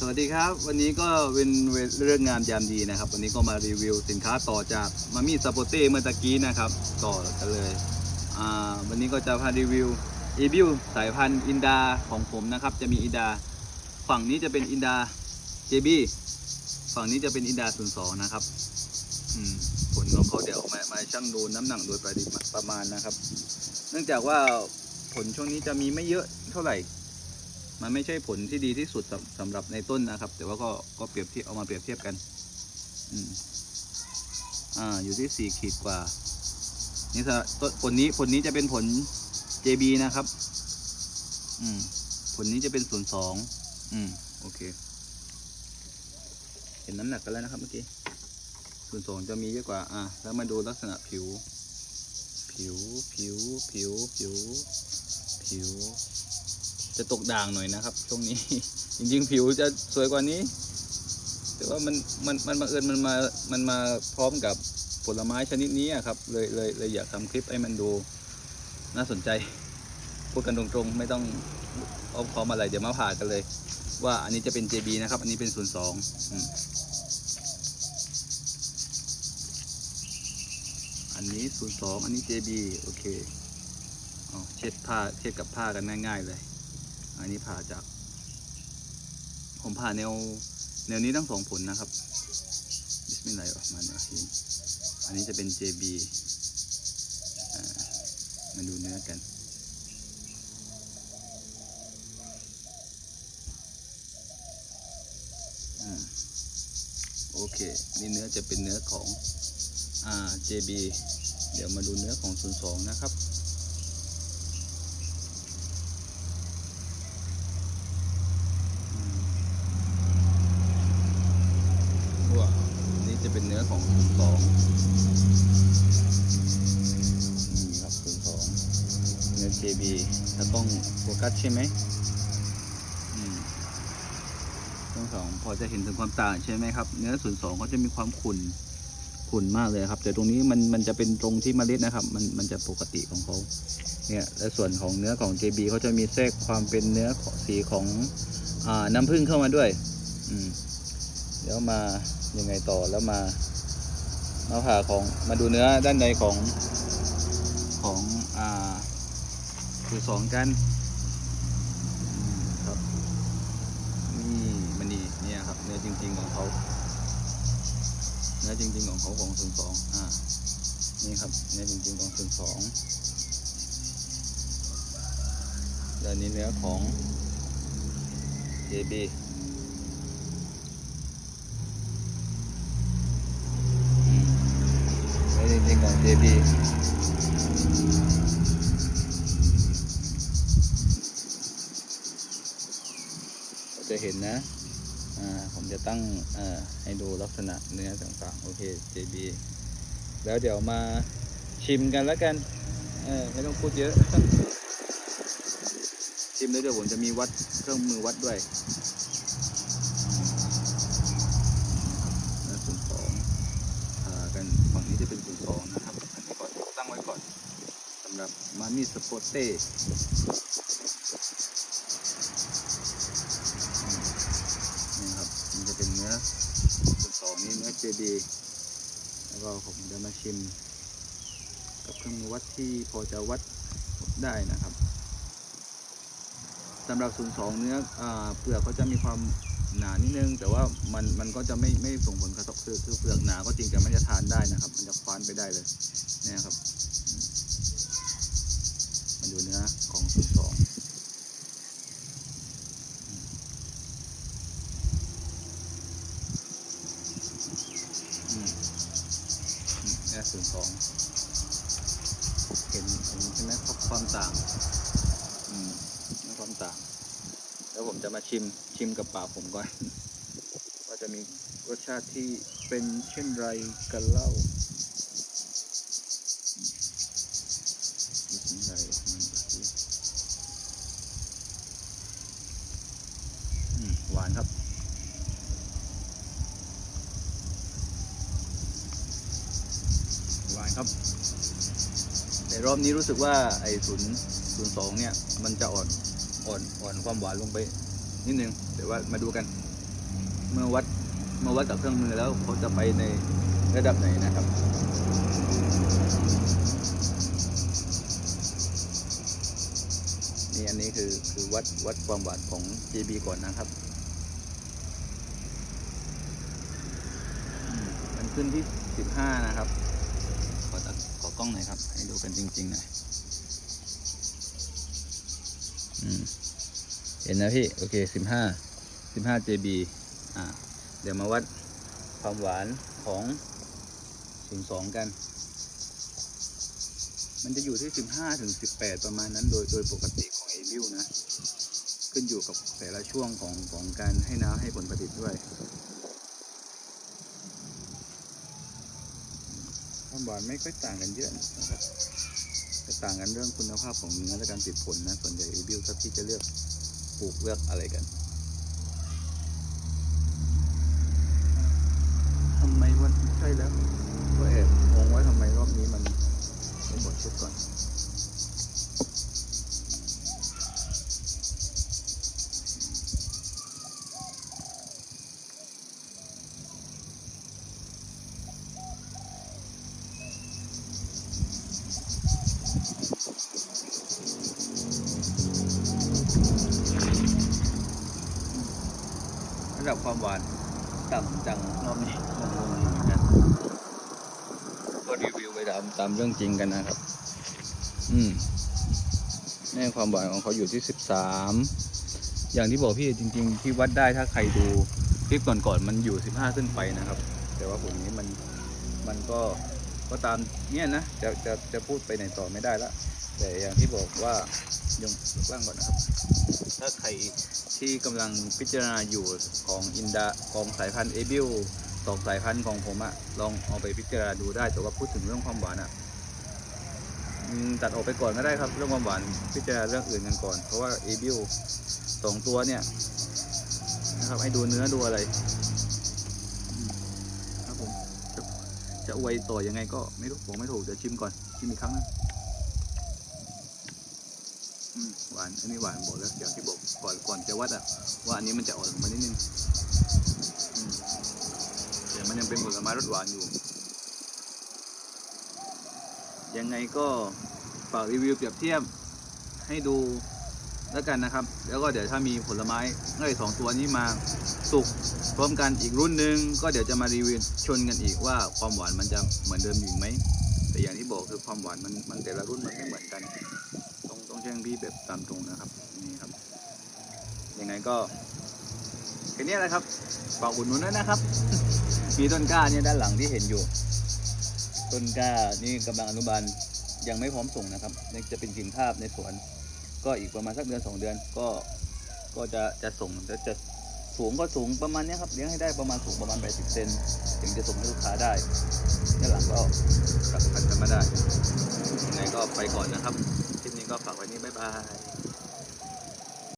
สวัสดีครับ วันนี้ก็เป็นเรื่องงามยามดีนะครับ วันนี้ก็มารีวิวสินค้าต่อจากมามี่สปอเต้เมื่อตะกี้นะครับต่อกันเลยวันนี้ก็จะพารีวิวอีบิวสายพันธุ์อินดาของผมนะครับ จะมีอินดา ฝั่งนี้จะเป็นอินดาเจบีฝั่งนี้จะเป็นอินดาศูนย์สองนะครับผลของเขาเดี๋ยวมามาชั่งดูน้ำหนักโดยประมาณนะครับ เนื่องจากว่าผลช่วงนี้จะมีไม่เยอะเท่าไหร่ มันไม่ใช่ผลที่ดีที่สุดสำสำหรับในต้นนะครับ แต่ว่าก็ก็เปรียบเทียบเอามาเปรียบเทียบกัน อืมอ่าอยู่ที่สี่ขีดกว่า นี่สะต้นผลนี้ผลนี้จะเป็นผล JB นะครับ อืม ผลนี้จะเป็นศูนย์สองอืม โอเค เห็นน้ำหนักกันแล้วนะครับเมื่อกี้ศูนย์สองจะมีเยอะกว่า อะแล้วมาดูลักษณะผิว ผิว ผิว ผิว ผิว ผิว จะตกด่างหน่อยนะครับ ช่วงนี้ จริงๆ ผิวจะสวยกว่านี้ แต่ว่ามันมันมันบังเอิญมันมามันมาพร้อมกับผลไม้ชนิดนี้ครับ เลยเลยเลยอยากทำคลิปให้มันดูน่าสนใจพูดกันตรงๆ ไม่ต้องอ้อมค้อมอะไรเดี๋ยวมาผ่ากันเลย ว่าอันนี้จะเป็น JB นะครับ อันนี้เป็น02อืมอันนี้02อันนี้ JB โอเคเช็ดผ้าเช็ดกับผ้ากันง่ายๆเลย อันนี้ผ่าจาก ผมผ่าแนว แนวนี้ทั้งสองผลนะครับบิสมิลลาฮิรเราะห์มานิรเราะฮีมอันนี้จะเป็น JB มาดูเนื้อกันอโอเค นี่เนื้อจะเป็นเนื้อของอ JB เดี๋ยวมาดูเนื้อของ 02 นะครับ ว้าวนี่จะเป็นเนื้อของศูนย์สองนี่ครับศูนย์สองเนื้อ JB ถ้ากล้องโฟกัสใช่ไหมอืมทั้งสองพอจะเห็นถึงความต่างใช่ไหมครับ เนื้อศูนย์สองเขาจะมีความขุ่นขุ่นมากเลยครับ แต่ตรงนี้มันมันจะเป็นตรงที่เมล็ดนะครับ มันมันจะปกติของเขาเนี่ยและส่วนของเนื้อของ JB เขาจะมีแทรกความเป็นเนื้อสีของอน้ำผึ้งเข้ามาด้วย อืม เดี๋ยวมายังไงต่อแล้วมามาผ่าของมาดูเนื้อด้านในของของอ่าคือสองกันครับนี่มันนี่เนี่ยครับเนื้อจริง ๆของเขาเนื้อจริง ๆของเขาของศูนสองอ่านี่ครับเนื้อจริง ๆของศูนสองแล้วนี่เนื้อของ JB จริงๆของ JB ก็จะเห็นนะ ผมจะตั้งให้ดูลักษณะเนื้อต่างๆ โอเค JB แล้วเดี๋ยวมาชิมกันแล้วกัน ไม่ต้องพูดเยอะ ชิมแล้วเดี๋ยวผมจะมีวัดเครื่องมือวัดด้วยแล้วศูนย์สองอ่ากันฝั่งนี้จะเป็นศูนย์สองนะครับ อันนี้ก่อนตั้งไว้ก่อนสำหรับ มามีสปอร์เต้นี่ครับ มันจะเป็นเนื้อศูนสองนี้เนื้อเจดีแล้วก็ผมจะมาชิม กับเครื่องมือวัดที่พอจะวัดได้นะครับสำหรับ02เนื้ออเปลือกเขาจะมีความหนานิดนึง แต่ว่ามันมันก็จะไม่ไม่ส่งผลกระทบคือคือเปลือกหนาก็จริงแต่มันจะทานได้นะครับ มันจะคว้านไปได้เลยนี่ครับ อืมมาดูเนื้อของ02อืมอืมอืมเนื้อ02เห็นเห็นใช่ไหมความต่างอืมมีความต่าง แล้วผมจะมาชิมชิมกับปากผมก่อน ว่าจะมีรสชาติที่เป็นเช่นไรกันเล่าบิสมิลลาฮิรเราะห์มานิรเราะฮีมอืมหวานครับ หวานครับ แต่รอบนี้รู้สึกว่าไอ้ศูนย์ศูนย์สองเนี่ย มันจะอ่อนอ่อนอ่อนความหวานลงไปนิดนึงเดี๋ยวว่ามาดูกัน เมื่อวัดเมื่อวัดกับเครื่องมือแล้วเขาจะไปในระดับไหนนะครับนี่อันนี้คือคือวัดวัดความหวานของ JB ก่อนนะครับอืมมัน ขึ้นที่ 15 นะครับ ขอตัดขอกล้องหน่อยครับ ให้ดูกันจริงๆหน่อยเห็นนะพี่ โอเค 15 15 JB อ่า เดี๋ยวมาวัดความหวานของ02กัน มันจะอยู่ที่ 15 ถึง 18 ประมาณนั้นโดยโดยปกติของเอวิวนะ ขึ้นอยู่กับแต่ละช่วงของของการให้น้ำให้ผลผลิตด้วย ความหวานไม่ค่อยต่างกันเยอะนะครับจะต่างกันเรื่องคุณภาพของเนื้อและการติดผลนะ ส่วนใหญ่เอวิวถ้าพี่จะเลือกปลูกเลือกอะไรกันทำไมวันใช่แล้วก็แอบงงว่าทำไมรอบนี้มันไม่หมดชุดก่อน ความหวานต่ำจังรอบนี้งงๆอยู่เหมือนกันก็รีวิวไปตามตามเรื่องจริงกันนะครับ อืมแน่ความหวานของเขาอยู่ที่สิบสามอย่างที่บอกพี่จริง ๆ ที่วัดได้ถ้าใครดูคลิปก่อนๆมันอยู่สิบห้าขึ้นไปนะครับ แต่ว่าผมนี้มันมันก็ก็ตามเนี่ยนะจะจะจะพูดไปไหนต่อไม่ได้ละ แต่อย่างที่บอกว่ายงยกล่างก่อนนะครับ ถ้าใครที่กำลังพิจารณาอยู่ของอินดาของสายพันธุ์เอบิลสองสายพันธุ์ของผมอะลองเอาไปพิจารณาดูได้ แต่ว่าพูดถึงเรื่องความหวานอะตัดออกไปก่อนก็ได้ครับ เรื่องความหวานพิจารณาเรื่องอื่นกันก่อน เพราะว่าเอบิลสองตัวเนี่ยนะครับให้ดูเนื้อดูอะไรครับผมจะจะอวยต่อยังไงก็ไม่รู้บอกไม่ถูกเดี๋ยวชิมก่อนชิมอีกครั้งนึง หวาน อันนี้หวานบอกแล้วอย่างที่บอกก่อนก่อนจะวัดอะว่าอันนี้มันจะอ่อนมานิดนึงแต่มันยังเป็นผลไม้รสหวานอยู่ ยังไงก็ฝากรีวิวเปรียบเทียบให้ดูแล้วกันนะครับ แล้วก็เดี๋ยวถ้ามีผลไม้ไอ้สองตัวนี้มาสุกพร้อมกันอีกรุ่นหนึ่งก็เดี๋ยวจะมารีวิวชนกันอีกว่าความหวานมันจะเหมือนเดิมอยู่ไหมแต่อย่างที่บอกคือความหวานมันมันแต่ละรุ่นมันไม่เหมือนกัน ต้องต้องแจ้งพี่แบบตามตรงนะครับนี่ครับยังไงก็แค่นี้แหละครับฝากอุดหนุนด้วยนะครับ มีต้นกล้าเนี่ยด้านหลังที่เห็นอยู่ ต้นกล้านี่กำลังอนุบาลยังไม่พร้อมส่งนะครับจะเป็นกิ่งภาพในสวน ก็อีกประมาณสักเดือนสองเดือนก็ก็จะจะส่งจะจะสูงก็สูงประมาณเนี้ยครับเลี้ยงให้ได้ประมาณสูงประมาณ 80 เซนถึงจะส่งให้ลูกค้าได้ด้านหลังก็กลับพันกันมาได้ยังไงก็ไปก่อนนะครับ ก็ฝากไว้นี้บ๊ายบาย